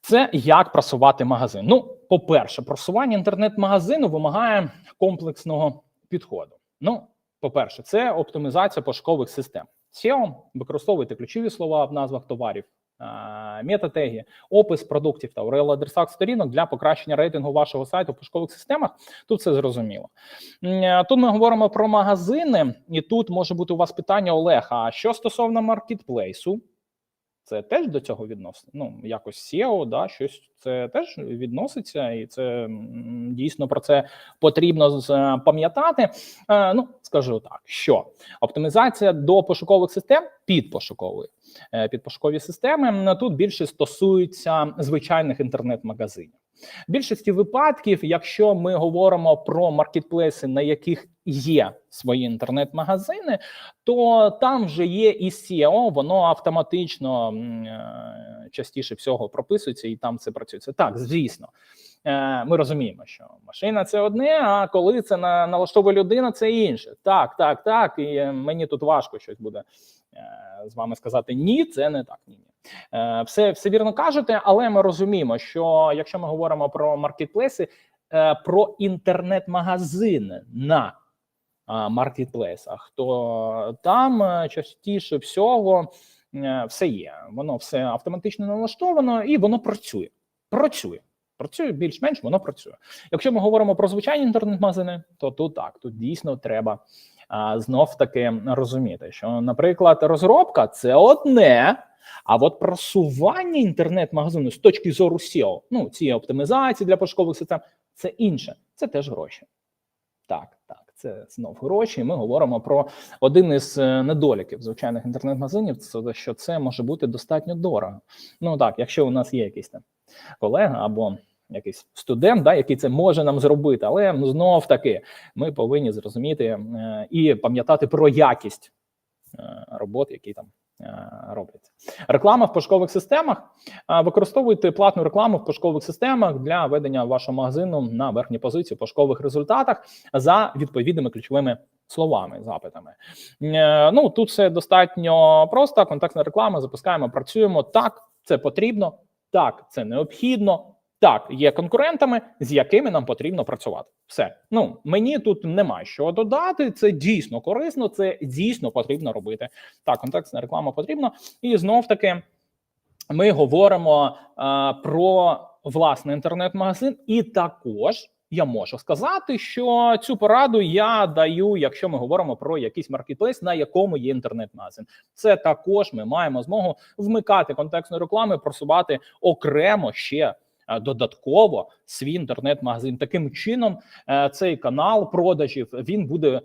Це як просувати магазин. Ну, по-перше, просування інтернет-магазину вимагає комплексного підходу. Ну, по-перше, це оптимізація пошукових систем. SEO, використовуйте ключові слова в назвах товарів, метатеги, опис продуктів та URL-адресах сторінок для покращення рейтингу вашого сайту в пошукових системах. Тут все зрозуміло. Тут ми говоримо про магазини, і тут може бути у вас питання, Олег. А що стосовно маркетплейсу? Це теж до цього відноситься. Ну, якось SEO, да, щось це теж відноситься, і це дійсно про це потрібно е, пам'ятати. Е, ну, скажу так, що оптимізація до пошукових систем під пошукової е, під пошукові системи тут більше стосується звичайних інтернет-магазинів. В більшості випадків, якщо ми говоримо про маркетплейси, на яких є свої інтернет-магазини, то там вже є і SEO, воно автоматично е, частіше всього прописується і там це працюється. Так, звісно. Е, Ми розуміємо, що машина це одне, а коли це на налаштовує людина, це інше. Так, так, так. І е, мені тут важко щось буде з вами сказати. Ні, це не так. Ні, ні. Е, Все, все вірно кажете, але ми розуміємо, що якщо ми говоримо про маркетплейси, е, про інтернет-магазини на маркетплейсах, то там е, частіше всього е, все є. Воно все автоматично налаштовано і воно працює. Працює. Працює більш-менш, воно працює. Якщо ми говоримо про звичайні інтернет-магазини, то тут так, тут дійсно треба знов таки розуміти, що, наприклад, розробка це одне. А от просування інтернет-магазину з точки зору SEO, ну цієї оптимізації для пошукових систем, це інше, це теж гроші. Так, так, це знов гроші. Ми говоримо про один із е, недоліків звичайних інтернет-магазинів, це що це може бути достатньо дорого. Ну так, якщо у нас є якийсь там колега або якийсь студент, да, який це може нам зробити, але ну, знов таки ми повинні зрозуміти е, і пам'ятати про якість е, робот, які там е, робляться. Реклама в пошукових системах. Використовуйте платну рекламу в пошукових системах для ведення вашого магазину на верхній позиції в пошукових результатах за відповідними ключовими словами, запитами. Ну тут все достатньо просто. Контактна реклама, запускаємо, працюємо. Так, це потрібно. Так, це необхідно. Так, є конкурентами, з якими нам потрібно працювати. Все. Ну мені тут нема що додати. Це дійсно корисно, це дійсно потрібно робити. Так, контекстна реклама потрібна. І знов таки ми говоримо а, про власний інтернет-магазин, і також я можу сказати, що цю пораду я даю, якщо ми говоримо про якийсь маркетплейс, на якому є інтернет-магазин. Це також ми маємо змогу вмикати контекстну рекламу, просувати окремо ще. Е, Додатково свій інтернет-магазин таким чином е, цей канал продажів він буде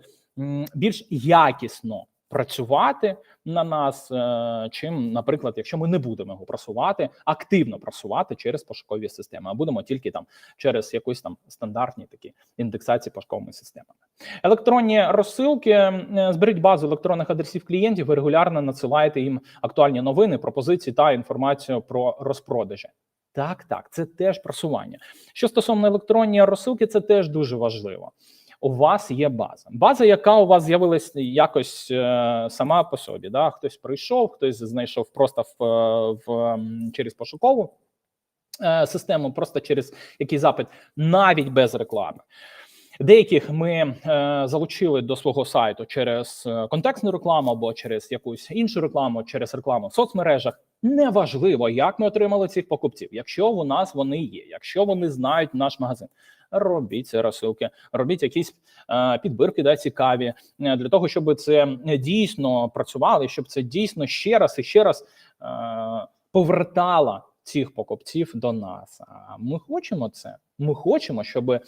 більш якісно працювати на нас, е, чим, наприклад, якщо ми не будемо його просувати, активно просувати через пошукові системи, а будемо тільки там через якусь там стандартні такі індексації пошуковими системами. Електронні розсилки зберіть базу електронних адресів клієнтів і регулярно надсилайте їм актуальні новини, пропозиції та інформацію про розпродажі. Так, так, це теж просування. Що стосовно електронної розсилки, це теж дуже важливо. У вас є база, база, яка у вас з'явилась якось е, сама по собі. Да? Хтось прийшов, хтось знайшов просто в, е, в через пошукову е, систему, просто через який запит, навіть без реклами. Деяких ми е, залучили до свого сайту через е, контекстну рекламу або через якусь іншу рекламу, через рекламу в соцмережах. Неважливо, як ми отримали цих покупців. Якщо у нас вони є, якщо вони знають наш магазин, робіть розсилки, робіть якісь е, підбірки, да, цікаві е, для того, щоб це дійсно працювало, і щоб це дійсно ще раз і ще раз е, повертало цих покупців до нас. А ми хочемо це. Ми хочемо, щоб е,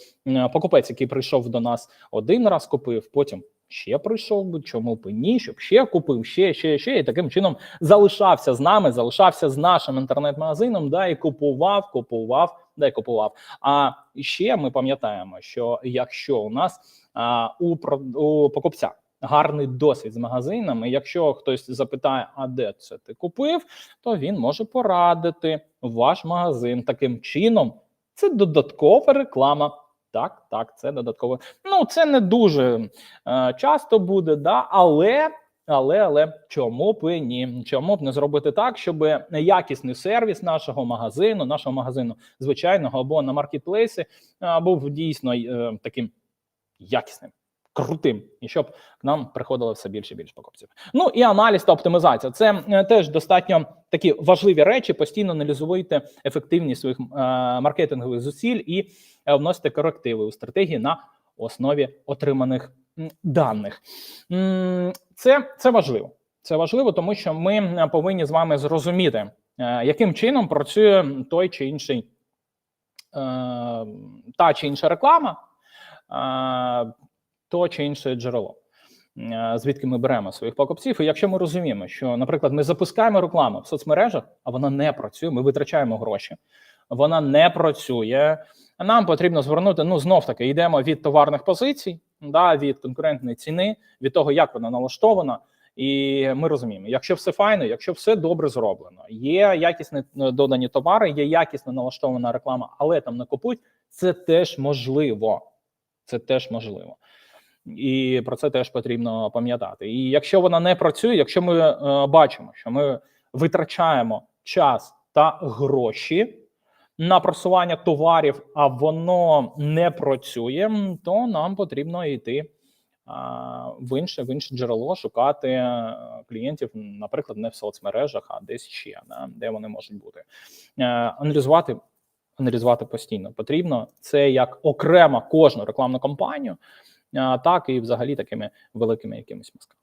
покупець, який прийшов до нас один раз, купив, потім ще прийшов би, чому б ні, щоб ще купив, ще, ще, ще, і таким чином залишався з нами, залишався з нашим інтернет-магазином, да, і купував, купував, да, і купував. А ще ми пам'ятаємо, що якщо у нас а, у, у покупця гарний досвід з магазинами, якщо хтось запитає, а де це ти купив, то він може порадити ваш магазин таким чином. Це додаткова реклама. Так, так, це додатково. Ну, це не дуже е, часто буде, да, але Але але чому б і ні? Чому б не зробити так, щоб якісний сервіс нашого магазину, нашого магазину звичайного або на маркетплейсі був дійсно е, таким якісним, крутим, і щоб к нам приходило все більше і більше покупців. Ну і аналіз та оптимізація це е, теж достатньо такі важливі речі. Постійно аналізуйте ефективність своїх е, маркетингових зусиль і е, вносите корективи у стратегії на основі отриманих даних. Це, це важливо. Це важливо, тому що ми повинні з вами зрозуміти, яким чином працює той чи інший та чи інша реклама, то чи інше джерело. е, Звідки ми беремо своїх покупців, і якщо ми розуміємо, що, наприклад, ми запускаємо рекламу в соцмережах, а вона не працює, ми витрачаємо гроші, вона не працює. Нам потрібно звернути ну знов таки йдемо від товарних позицій, да, від конкурентної ціни, від того, як вона налаштована. І ми розуміємо, якщо все файно, якщо все добре зроблено, є якісні е, додані товари, є якісно налаштована реклама, але там не купують, це теж можливо. Це теж можливо. І про це теж потрібно пам'ятати. І якщо вона не працює, якщо ми е, бачимо, що ми витрачаємо час та гроші на просування товарів, а воно не працює, то нам потрібно йти а, в інше в інше джерело, шукати е, клієнтів, наприклад, не в соцмережах, а десь ще, де вони можуть бути. Е, Аналізувати. Аналізувати постійно потрібно це як окремо кожну рекламну кампанію, так і взагалі такими великими якимись мазками.